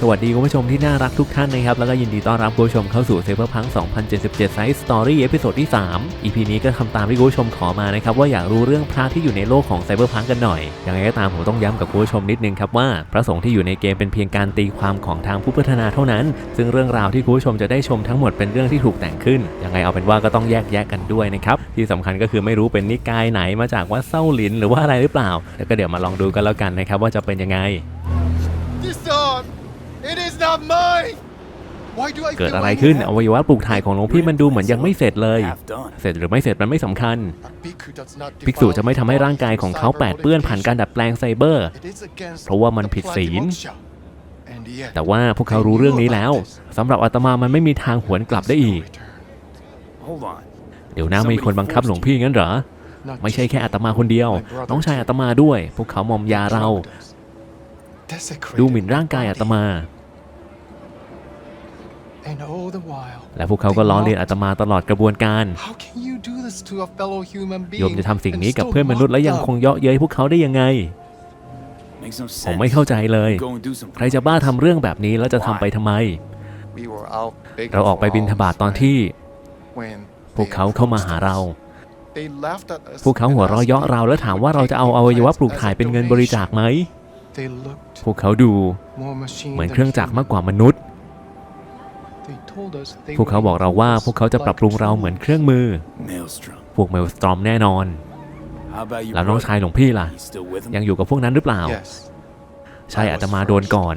สวัสดีคุณผู้ชมที่น่ารักทุกท่านนะครับ แล้วก็ยินดีต้อนรับคุณผู้ชมเข้าสู่เซ b ร์พัง2077ไซส์สตอรี่เอพิโซดที่ 3 EP นี้ก็ทำตามที่คุณผู้ชมขอมานะครับ ว่าอยากรู้เรื่องพระที่อยู่ในโลกของไซเบอร์พังกันหน่อยยังไงก็ตามผมต้องย้ำกับคุณผู้ชมนิดนึงครับว่า พระสงฆ์ที่อยู่ในเกมเป็นเพียงการตีความของทางผู้พัฒนาเท่านั้น ซึ่งเรื่องราวที่คุณผู้ชมจะได้ชมทั้งหมดเป็นเรื่องที่ถูกแต่งขึ้นยังไงเอาเป็นว่าก็ต้องแยกแยะกันด้วยนะครับที่สำคัญก็คือไม่รู้เป็นนิกายไหนมาจากวัดเส้าหลินหรือว่าอะไรหรือเปล่าแล้วก็เดี๋ยวมาลองดูกันแล้วกันนะครับว่าจะเป็นยังไง เกิด feel อะไร like ขึ้น you อ have- วัยวะปลูกถ่ายของหลวงพี่มันดูเหมือนยังไม่เสร็จเลย Half done. เสร็จหรือไม่เสร็จมันไม่สำคัญ A bhikkhu does not ภิกษุ defile จะไม่ทำให้ร่างกายของเขาแปดเปื้อนผ่านการดัดแปลงไซเบอร์ It is against เพราะว่ามัน the ผิดศีล Pratimoksha. And yet, แต่ว่าพวกเขารู้เรื่องนี้แล้วสำหรับอาตมามันไม่มีทางหวนกลับได้อีก return. Hold on. เดี๋ยวนะมีคนบังคับหลวงพี่งั้นเหรอ Not ไม่ใช่ just แค่อาตมาคนเดียว น้องชายอาตมาด้วย พวกเขามอมยาเรา desecrated ดูหมิ่นร่างกายอาตมา And all the while, และพวกเขาก็ล้อเลียนอาตมาตลอดกระบวนการ how can you do this to a fellow human โยม being จะทำสิ่งนี้ and กับ still เพื่อนมนุษย์และยัง mock คงเยาะเย้ยพวกเขาได้ยังไง Makes no ผม sense. ไม่เข้าใจเลย Go and do something. ใครจะบ้าทำเรื่องแบบนี้แล้วจะทำไปทำไม We were out begging เราออกไป for บินทบาทตอน alms, ที่ when พวกเขาเข้ามาหาเรา they laughed at us พวกเขาหัวเราะเยาะเราและถามว่าเราจะเอาอวัยวะปลูกถ่ายเป็นเงินบริจาคไหม They looked พวกเขาดู more machine เหมือน than เครื่องจักร human. มากกว่ามนุษย์ พวกเขาบอกเราว่าพวกเขาจะปรับปรุงเราเหมือนเครื่องมือ Maelstrom. พวกเมลสตรอมแน่นอน How about you? แล้วน้องชายหลวงพี่ล่ะ He's still with him? ยังอยู่กับพวกนั้นหรือเปล่า Yes. ใช่อาตมาโดนก่อน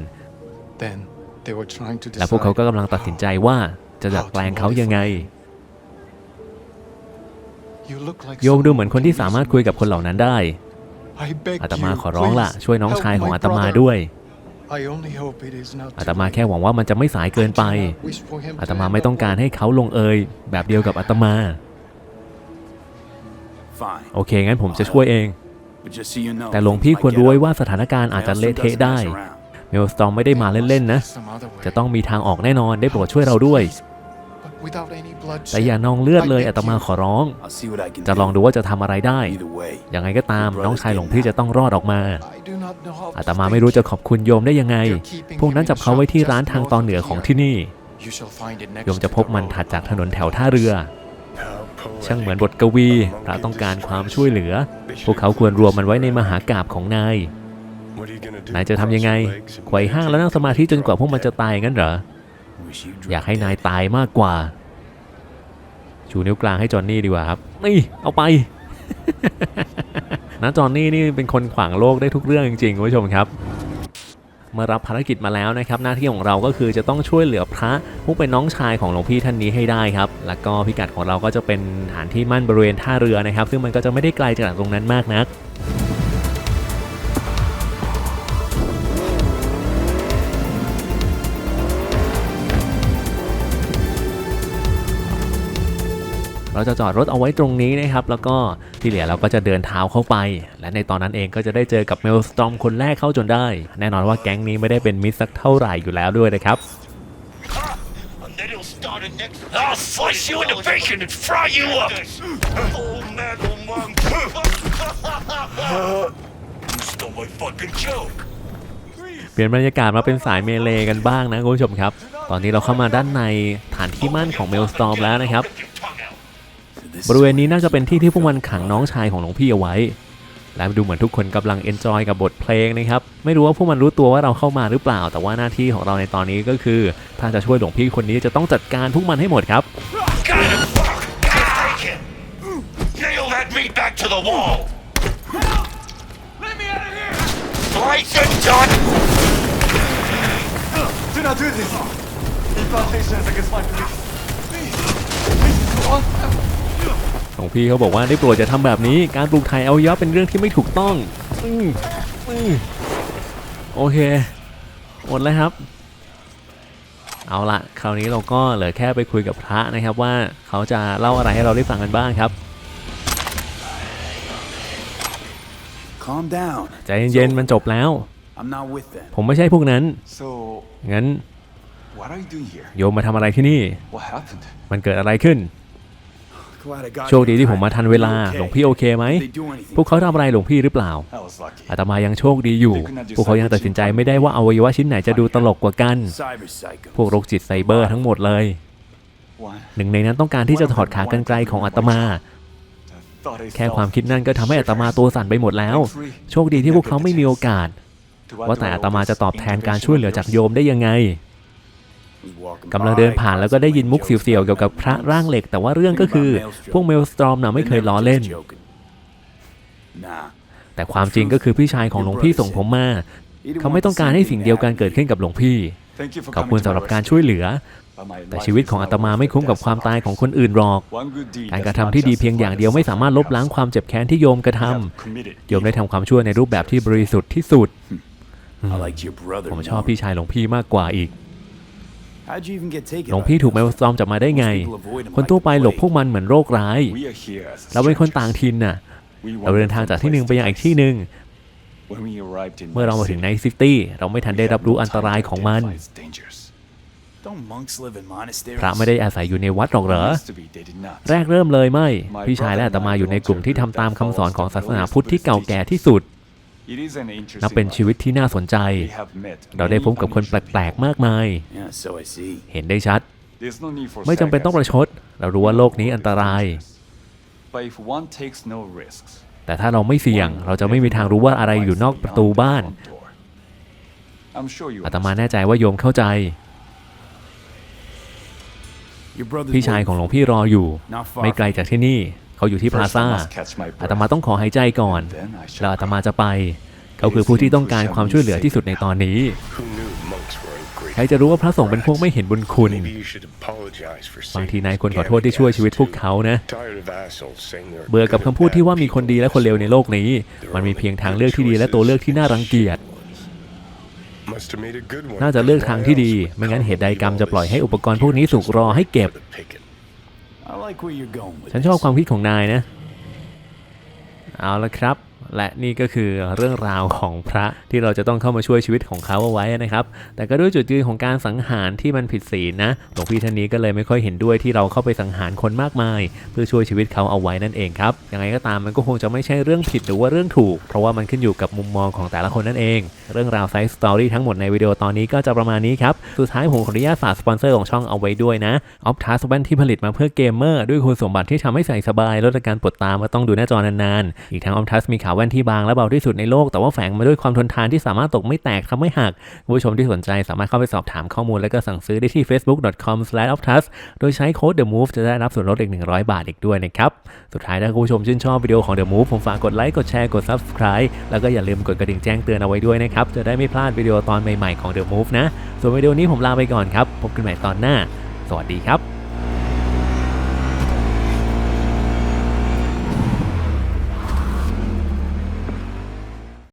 Then they were trying to และพวกเขา decide ก็กำลังตัดสินใจว่าจะดัดแปลงเขายังไง You look like โยมดู someone เหมือนคนที่สามารถคุยกับคนเหล่านั้นได้ I beg อาตมา you, ขอร้องล่ะ please ช่วยน้อง help ชายของ my อาตมา brother. ด้วย อา too ตมา late. แค่หวังว่ามันจะไม่สายเกินไป I cannot wish for him อา to ตมา end ไม่ up ต้องการให้เขาลงเอยแบบเดียวกับอาตมา Fine. โอเค งั้นผมจะช่วยเอง But just so you know, แต่หลวงพี่ควรรู้ไว้ว่าสถานการณ์อาจจะเละ Maelstrom เทะ doesn't ได้ mess around. เมลสตรอมไม่ได้มาเล่น ๆ นะ Some other way. จะต้องมีทางออกแน่นอนได้โปรดช่วยเราด้วย But without any bloodshed. แต่อย่านองเลือดเลยอาตมาขอร้อง I'll see what I can จะลอง do. ดูว่าจะทำอะไรได้ Either way, ยังไงก็ตามน้องชายหลวงพี่จะต้องรอดออกมา I do not know how to อาตมา thank ไม่รู้จะ you. ขอบคุณโยมได้ยังไง พวกนั้นจับเขาไว้ที่ร้านทางตอนเหนือของที่นี่ You shall find it next โยมจะ to พบ the มัน road ถัดจากถนน along แถวท่าเรือช่างเหมือนบทกวีพระต้องการความช่วยเหลือ พวกเขาควรรวมมันไว้ในมหากาบของนาย นายจะทำยังไงไขว่ห้างแล้วนั่งสมาธิจนกว่าพวกมันจะตายงั้นเหรอ wish you อยาก dropped ให้นาย dead. ตายมากกว่า ชูนิ้วกลางให้จอห์นนี่ดีกว่าครับนี่เอาไปนะจอห์นนี่นี่เป็นคนขวางโลกได้ทุกเรื่องจริงๆคุณผู้ชมครับเมื่อรับภารกิจมาแล้วนะครับ หน้าที่ของเราก็คือจะต้องช่วยเหลือพระผู้เป็นน้องชายของหลวงพี่ท่านนี้ให้ได้ครับ แล้วก็พิกัดของเราก็จะเป็นฐานที่มั่นบริเวณท่าเรือนะครับ ซึ่งมันก็จะไม่ได้ไกลจากตรงนั้นมากนัก เราจะจอดรถเอาไว้ตรงนี้นะครับ แล้วก็ที่เหลือเราก็จะเดินเท้าเข้าไป และในตอนนั้นเองก็จะได้เจอกับเมลสตอมคนแรกเข้าจนได้ แน่นอนว่าแก๊งนี้ไม่ได้เป็นมิตรสักเท่าไหร่อยู่แล้วด้วยนะครับ And then he'll start it next. I'll slice you into bacon and fry you up. Oh man, oh man. You stole my fucking joke. เปลี่ยนบรรยากาศมาเป็นสายเมเลกันบ้างนะคุณผู้ชมครับ ตอนนี้เราเข้ามาด้านในฐานที่มั่นของเมลสตอมแล้วนะครับ บริเวณ is นี้น่าจะเป็นที่ที่พวกมันขังน้องชายของหลวงพี่เอาไว้ และดูเหมือนทุกคนกำลังเอนจอยกับบทเพลงนะครับ ไม่รู้ว่าพวกมันรู้ตัวว่าเราเข้ามาหรือเปล่า แต่ว่าหน้าที่ของเราในตอนนี้ก็คือ ถ้าจะช่วยหลวงพี่คนนี้จะต้องจัดการพวกมันให้หมดครับ Got him. Take him. Nail that meat back to the wall. Let me out of here. Slice and done. Do not do this! Implantations against my belief. Please, please go on. หลวง พี่เขาบอกว่าได้โปรดจะทำแบบนี้ การปลูกถ่ายเอายับเป็นเรื่องที่ไม่ถูกต้องอืมอืมโอเคหมดแล้วครับ เอาละคราวนี้เราก็เหลือแค่ไปคุยกับพระนะครับว่าเขาจะเล่าอะไรให้เราได้ฟังกันบ้างครับ calm down. ใจเย็นๆมันจบแล้ว I'm not with them. ผมไม่ใช่พวกนั้น So, งั้น what are you doing here? โยมมาทำอะไรที่นี่ What happened? มันเกิดอะไรขึ้น Glad I got โชคดีที่ผมมาทันเวลา You หลวงพี่โอเคไหม Did they do anything? พวกเขาทำอะไรหลวงพี่หรือเปล่า I was lucky. อาตมายังโชคดีอยู่ พวกเขายังตัดสินใจไม่ได้ว่าอวัยวะชิ้นไหนจะดูตลกกว่ากัน Cyber psycho. พวกโรคจิตไซเบอร์ทั้งหมดเลย Why? หนึ่งในนั้นต้องการที่จะถอดขากรรไกรของอาตมา I thought I แค่ felt ความคิดนั่นก็ทำให้อาตมาตัวสั่นไปหมดแล้ว โชคดีที่พวกเขาไม่มีโอกาส to ว่าแต่ utter อา all ตมาจะ this ตอบแทนการช่วยเหลือจากโยมได้ยังไง Was walking กำลังเดิน by, ผ่านแล้วก็ได้ยินมุกเสียวๆเกี่ยวกับพระร่างเหล็ก แต่ว่าเรื่องก็คือพวกเมลสตรอมน่ะไม่เคยล้อเล่น Just joking. Nah. แต่ความจริงก็คือพี่ชายของหลวงพี่ส่งผมมา เขาไม่ต้องการให้สิ่งเดียวกันเกิดขึ้นกับหลวงพี่ Thank you for ขอบ coming คุณ to สำหรับ my การ rescue. ช่วยเหลือ But my แต่ life ชีวิต is ของ not อาตมาไม่คุ้มกับความตายของคนอื่นหรอก One good deed การ does กระทำ not ที่ดีเพียง justify อย่างเดียว the ไม่สามารถลบล้าง suffering ความเจ็บแค้นที่โยมกระทำ you have committed โยมได้ทำความชั่วในรูปแบบที่บริสุทธิ์ที่สุด I liked your brother. ผมชอบ more. พี่ชายหลวงพี่มากกว่าอีก หลวง by พี่ถูก those? เมลสตรอมจับมาได้ไง คนทั่วไปหลบพวกมันเหมือนโรคร้าย We are here as เราเป็นคนต่าง strangers. ถิ่นน่ะ We เราเดินทางจากที่หนึ่งไปยังอีกที่หนึ่ง When we arrived in เมื่อเรามาถึง Night ใน City, ซิตี้ เราไม่ทัน we ได้ had รับรู้ no อันตราย time to ของมัน identify its dangers. Don't monks live in monasteries? พระไม่ได้อาศัยอยู่ในวัดหรอกเหรอ Used to be, they did not. แรกเริ่มเลยไม่ พี่ชายและอาตมาอยู่ในกลุ่มที่ทำตามคำสอนของศาสนาพุทธที่เก่าแก่ที่สุด นับเป็นชีวิตที่น่าสนใจ We have met เราได้พบกับคน many แปลกๆ มากมาย Yeah, so I see. เห็นได้ชัด There's no need for ไม่จำเป็นต้องประชด เรารู้ว่าโลกนี้อันตราย But if one takes no risks, แต่ถ้าเราไม่เสี่ยง เราจะไม่มีทางรู้ว่าอะไรอยู่นอกประตูบ้าน I'm sure you อาตมาแน่ใจว่าโยมเข้าใจ Your brother. พี่ชายของหลวงพี่รออยู่ Not far. ไม่ไกลจากที่นี่ เขาอยู่ที่พลา First, ซ่า I must catch my อา breath. ตมาต้องขอหายใจก่อน Then I shall แล้วอาตมาจะไป เขาคือผู้ที่ต้องการความช่วยเหลือที่สุดในตอนนี้ Who knew monks were ใคร ungrateful? จะรู้ว่าพระสงฆ์เป็นพวกไม่เห็นบุญคุณ Maybe you should apologize for บาง saving ทีนายควร these ขอโทษที่ช่วยชีวิตพวกเขานะ Tired of assholes saying they're เบื่อกับ good คำ or พูดที่ bad ว่ามีคนดีและคนเลวในโลกนี้ มันมีเพียงทางเลือกที่ดีและตัวเลือกที่น่ารังเกียจ Must have made a good one, น่าจะเลือก because ทาง why ที่ดี else would ไม่งั้นเหตุใด Carl กรรม leave จะปล่อยให้ all อุปกรณ์พวกนี้สุกรอให้เก็บ ฉันชอบความคิดของนายนะ เอาละครับ และนี่ก็คือเรื่องราวของพระที่เราจะต้องเข้ามาช่วยชีวิตของเขาเอาไว้นะครับ แต่ก็ด้วยจุดยืนของการสังหารที่มันผิดศีลนะหลวงพี่ท่านนี้ก็เลยไม่ค่อยเห็นด้วยที่เราเข้าไปสังหารคนมากมาย เพื่อช่วยชีวิตเขาเอาไว้นั่นเองครับยังไงก็ตามมันก็คงจะไม่ใช่เรื่องผิดหรือว่าเรื่องถูก เพราะว่ามันขึ้นอยู่กับมุมมองของแต่ละคนนั่นเอง เรื่องราวไซส์สตอรี่ทั้งหมดในวิดีโอตอนนี้ก็จะประมาณนี้ครับสุดท้ายผมขออนุญาตฝากสปอนเซอร์ของช่องเอาไว้ด้วยนะออฟทัสแว่นที่ผลิตมาเพื่อเกมเมอร์ด้วยคุณสมบัติที่ทำให้ใส่สบายลดอาการปวดตาเมื่อต้องดูหน้าจอนานๆอีกทั้งออฟทัสมีขาแว่นที่บางและเบาที่สุดในโลก แต่ว่าแฝงมาด้วยความทนทานที่สามารถตกไม่แตกทำไม่หักผู้ชมที่สนใจสามารถเข้าไปสอบถามข้อมูลและก็สั่งซื้อได้ที่ facebook.com/optus โดยใช้โค้ด The Move จะได้รับส่วนลดอีก 100 บาทอีกด้วยนะครับ สุดท้ายถ้าผู้ชมชื่นชอบวิดีโอของ The Move ผมฝากกดไลค์ กดแชร์ กด Subscribe แล้วก็อย่าลืมกดกระดิ่งแจ้งเตือนเอาไว้ด้วยนะครับ จะได้ไม่พลาดวิดีโอตอนใหม่ๆของ The Move นะ ส่วนวิดีโอนี้ผมลาไปก่อนครับ พบกันใหม่ตอนหน้า สวัสดีครับ